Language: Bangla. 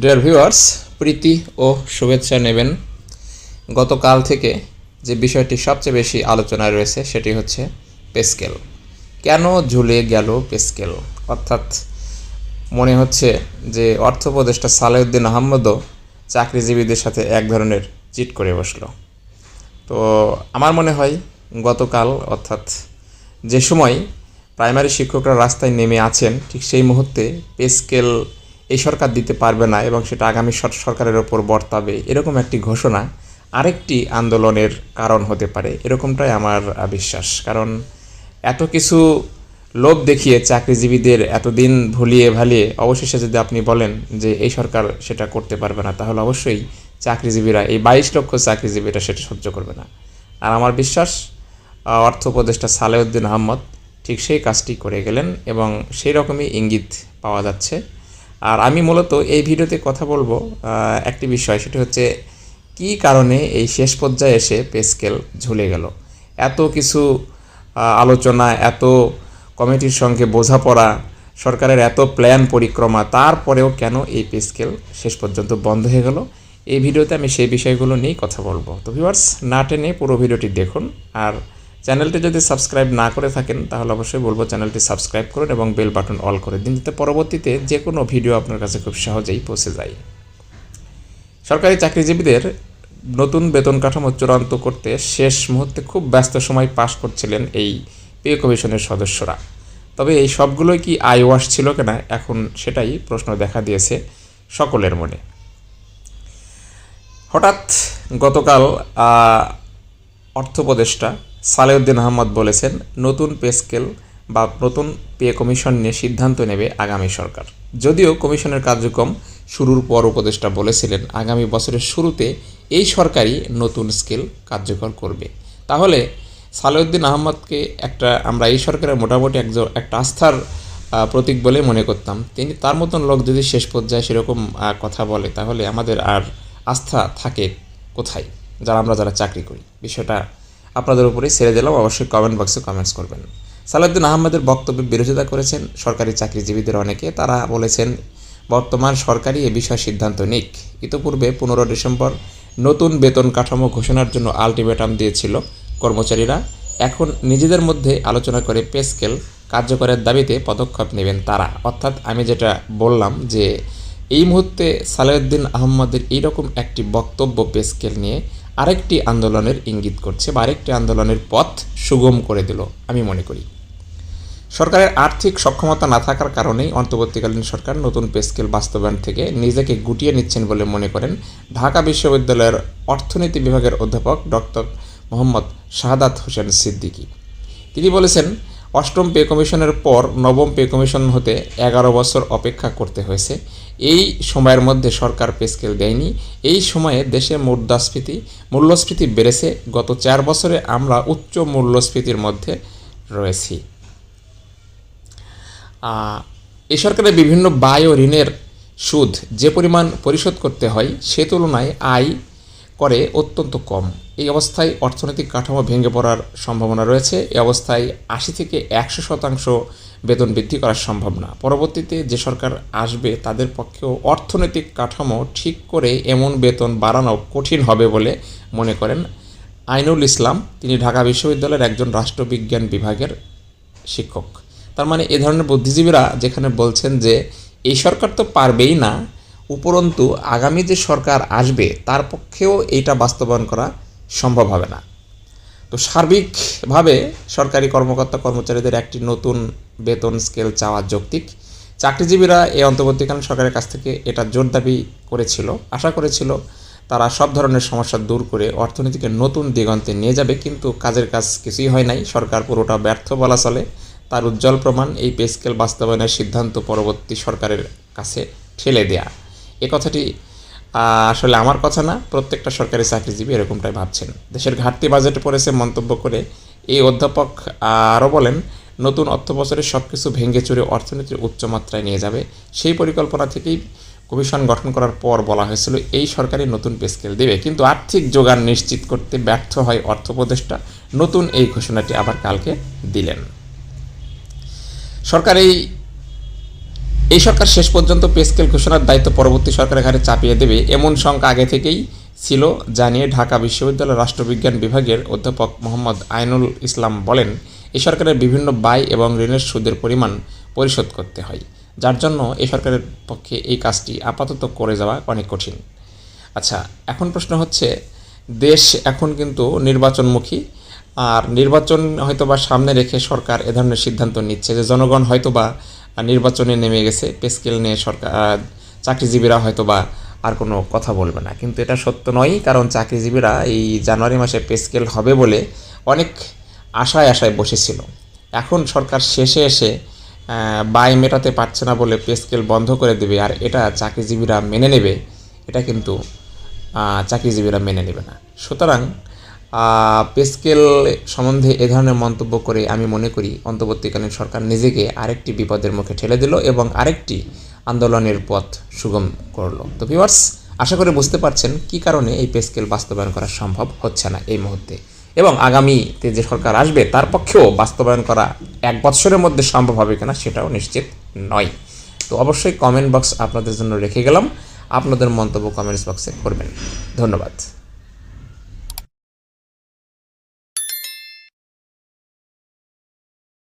ডিয়ার ভিউয়ার্স প্রীতি ও শুভেচ্ছা নেবেন। গতকাল থেকে যে বিষয়টি সবচেয়ে বেশি আলোচনায় রয়েছে, সেটি হচ্ছে পেস্কেল কেন ঝুলে গেল পেস্কেল অর্থাৎ মনে হচ্ছে যে অর্থ উপদেষ্টা সালেউদ্দিন আহমদও চাকরিজীবীদের সাথে এক ধরনের চিট করে বসল। তো আমার মনে হয় গতকাল, অর্থাৎ যে সময় প্রাইমারি শিক্ষকরা রাস্তায় নেমে আছেন, ঠিক সেই মুহূর্তে পে স্কেল এই সরকার দিতে পারবে না এবং সেটা আগামী সরকারের ওপর বর্তাবে, এরকম একটি ঘোষণা আরেকটি আন্দোলনের কারণ হতে পারে। এরকমটাই আমার বিশ্বাস। কারণ এত কিছু লোভ দেখিয়ে চাকরিজীবীদের এতদিন ভুলিয়ে ভালিয়ে অবশেষে যদি আপনি বলেন যে এই সরকার সেটা করতে পারবে না, তাহলে অবশ্যই চাকরিজীবীরা, এই বাইশ লক্ষ চাকরিজীবীরা সেটা সহ্য করবে না। আর আমার বিশ্বাস অর্থ উপদেষ্টা সালেউদ্দিন আহমদ ঠিক সেই কাজটি করে গেলেন এবং সেই রকমই ইঙ্গিত পাওয়া যাচ্ছে। আর আমি মূলত এই ভিডিওতে কথা বলব একটি বিষয়, সেটি হচ্ছে কী কারণে এই শেষ পর্যায়ে এসে পে স্কেল ঝুলে গেল? এত কিছু আলোচনা, এত কমিটির সঙ্গে বোঝাপড়া, সরকারের এত প্ল্যান পরিক্রমা, তারপরেও কেন এই পে স্কেল শেষ পর্যন্ত বন্ধ হয়ে গেল? এই ভিডিওতে আমি সেই বিষয়গুলো নিয়েই কথা বলব। তো ভিউয়ার্স না টেনে পুরো ভিডিওটি দেখুন, আর চ্যানেলটি যদি সাবস্ক্রাইব না করে থাকেন তাহলে অবশ্যই বলব চ্যানেলটি সাবস্ক্রাইব করুন এবং বেল বাটন অল করে দিন যাতে পরবর্তীতে যে কোনো ভিডিও আপনার কাছে খুব সহজেই পৌঁছে যায়। সরকারি চাকরিজীবীদের নতুন বেতন কাঠামো চূড়ান্ত করতে শেষ মুহূর্তে খুব ব্যস্ত সময় পাশ করছিলেন এই পে কমিশনের সদস্যরা। তবে এই সবগুলোই কি আই ওয়াশ ছিল কিনা এখন সেটাই প্রশ্ন দেখা দিয়েছে সকলের মনে। হঠাৎ গতকাল আহ, অর্থ উপদেষ্টা সালেউদ্দিন আহমদ বলেছেন, নতুন পে স্কেল বা নতুন পে কমিশন নিয়ে সিদ্ধান্ত নেবে আগামী সরকার। যদিও কমিশনের কার্যক্রম শুরুর পর উপদেষ্টা বলেছিলেন, আগামী বছরের শুরুতে এই সরকারই নতুন স্কেল কার্যকর করবে। তাহলে সালেউদ্দিন আহমদকে একটা, আমরা এই সরকারের মোটামুটি একজন, একটা আস্থার প্রতীক বলে মনে করতাম। তিনি তার মতন লোক যদি শেষ পর্যায়ে সেরকম কথা বলে, তাহলে আমাদের আর আস্থা থাকে কোথায়? যারা আমরা যারা চাকরি করি। বিষয়টা আপনাদের উপরেই ছেড়ে দিলাম, অবশ্যই কমেন্ট বক্সে কমেন্টস করবেন। সালাউদ্দিন আহমেদের বক্তব্যে বিরোধিতা করেছেন সরকারি চাকরিজীবীদের অনেকে। তারা বলেছেন, বর্তমান সরকারই এ বিষয়ে সিদ্ধান্ত নিক। ইতোপূর্বে পনেরো ডিসেম্বর নতুন বেতন কাঠামো ঘোষণার জন্য আলটিমেটাম দিয়েছিল কর্মচারীরা। এখন নিজেদের মধ্যে আলোচনা করে পে স্কেল কার্যকরের দাবিতে পদক্ষেপ নেবেন তারা। অর্থাৎ আমি যেটা বললাম যে, এই মুহূর্তে সালাউদ্দিন আহম্মদের এইরকম একটি বক্তব্য পে স্কেল নিয়ে আরেকটি আন্দোলনের ইঙ্গিত করছে বা আরেকটি আন্দোলনের পথ সুগম করে দিল, আমি মনে করি। সরকারের আর্থিক সক্ষমতা না থাকার কারণেই অন্তর্বর্তীকালীন সরকার নতুন পে স্কেল বাস্তবায়ন থেকে নিজেকে গুটিয়ে নিচ্ছেন বলে মনে করেন ঢাকা বিশ্ববিদ্যালয়ের অর্থনীতি বিভাগের অধ্যাপক ডক্টর মোহাম্মদ শাহাদাত হোসেন সিদ্দিকী। তিনি বলেছেন অষ্টম পে কমিশনের পর নবম পে কমিশন হতে এগারো বছর অপেক্ষা করতে হয়েছে। এই সময়ের মধ্যে সরকার পে স্কেল দেয়নি। এই সময়ে দেশে মুদ্রাস্ফীতি মূল্যস্ফীতি বেড়েছে। গত চার বছরে আমরা উচ্চ মূল্যস্ফীতির মধ্যে রয়েছি। এই সরকারের বিভিন্ন ও ঋণের সুদ যে পরিমাণ পরিশোধ করতে হয় সে তুলনায় আয় করে অত্যন্ত কম। এই অবস্থায় অর্থনৈতিক কাঠামো ভেঙে পড়ার সম্ভাবনা রয়েছে। এই অবস্থায় আশি থেকে একশো শতাংশ বেতন বৃদ্ধি করা সম্ভব না। পরবর্তীতে যে সরকার আসবে, তাদের পক্ষেও অর্থনৈতিক কাঠামো ঠিক করে এমন বেতন বাড়ানো কঠিন হবে বলে মনে করেন আইনুল ইসলাম। তিনি ঢাকা বিশ্ববিদ্যালয়ের একজন রাষ্ট্রবিজ্ঞান বিভাগের শিক্ষক। তার মানে এ ধরনের বুদ্ধিজীবীরা যেখানে বলছেন যে, এই সরকার তো পারবেই না উপরন্তু আগামী যে সরকার আসবে, তার পক্ষেও এইটা বাস্তবায়ন করা সম্ভব হবে না। তো সার্বিকভাবে সরকারি কর্মকর্তা কর্মচারীদের একটি নতুন বেতন স্কেল চাওয়া যৌক্তিক। চাকরিজীবীরা এই অন্তর্বর্তীকালীন সরকারের কাছ থেকে এটা জোর দাবি করেছিল, আশা করেছিল। তারা সব ধরনের সমস্যা দূর করে অর্থনীতিকে নতুন দিগন্তে নিয়ে যাবে, কিন্তু কাজের কাজ কিছুই হয় নাই। সরকার পুরোটা ব্যর্থ বলা চলে। তার উজ্জ্বল প্রমাণ এই পে স্কেল বাস্তবায়নের সিদ্ধান্ত পরবর্তী সরকারের কাছে ঠেলে দেয়া। এ কথাটি আসলে আমার কথা না, প্রত্যেকটা সরকারি চাকরিজীবী এরকমটাই ভাবছেন। দেশের ঘাটতি বাজেটে পড়েছে মন্তব্য করে এই অধ্যাপক আরও বলেন, নতুন অর্থ বছরে সব কিছু ভেঙে চুরে অর্থনীতির উচ্চমাত্রায় নিয়ে যাবে। সেই পরিকল্পনা থেকেই কমিশন গঠন করার পর বলা হয়েছিল, এই সরকারি নতুন পে স্কেল দেবে। কিন্তু আর্থিক যোগান নিশ্চিত করতে ব্যর্থ হয় অর্থ নতুন এই ঘোষণাটি আবার কালকে দিলেন। সরকার এই এই সরকার শেষ পর্যন্ত পেস্কেল ঘোষণার দায়িত্ব পরবর্তী সরকারের ঘাড়ে চাপিয়ে দেবে এমন শঙ্কা আগে থেকেই ছিল, জানিয়ে ঢাকা বিশ্ববিদ্যালয়ের রাষ্ট্রবিজ্ঞান বিভাগের অধ্যাপক মোহাম্মদ আইনুল ইসলাম বলেন এই সরকারের বিভিন্ন ব্যয় এবং ঋণের সুদের পরিমাণ পরিশোধ করতে হয়, যার জন্য এই সরকারের পক্ষে এই কাজটি আপাতত করে যাওয়া অনেক কঠিন। আচ্ছা এখন প্রশ্ন হচ্ছে, দেশ এখন কিন্তু নির্বাচনমুখী, আর নির্বাচন হয়তোবা সামনে রেখে সরকার এ ধরনের সিদ্ধান্ত নিচ্ছে যে জনগণ হয়তোবা নির্বাচনে নেমে গেছে। পেস্কেল নিয়ে সরকার চাকরিজীবীরা হয়তো বা আর কোনো কথা বলবে না। কিন্তু এটা সত্য নয়, কারণ চাকরিজীবীরা এই জানুয়ারি মাসে পেস্কেল হবে বলে অনেক আশায় আশায় বসেছিল। এখন সরকার শেষে এসে ব্যয় মেটাতে পারছে না বলে পেস্কেল বন্ধ করে দেবে, আর এটা চাকরিজীবীরা মেনে নেবে, এটা কিন্তু চাকরিজীবীরা মেনে নেবে না। সুতরাং পেস্কেল সম্বন্ধে এ ধরনের মন্তব্য করে আমি মনে করি অন্তর্বর্তীকালীন সরকার নিজেকে আরেকটি বিপদের মুখে ঠেলে দিল এবং আরেকটি আন্দোলনের পথ সুগম করল। তো ভিউয়ার্স আশা করে বুঝতে পারছেন কী কারণে এই পেস্কেল বাস্তবায়ন করা সম্ভব হচ্ছে না এই মুহূর্তে। এবং আগামীতে যে সরকার আসবে, তার পক্ষেও বাস্তবায়ন করা এক বৎসরের মধ্যে সম্ভব হবে কিনা সেটাও নিশ্চিত নয়। তো অবশ্যই কমেন্ট বক্স আপনাদের জন্য রেখে গেলাম। আপনাদের মন্তব্য কমেন্টস বক্সে করবেন। ধন্যবাদ।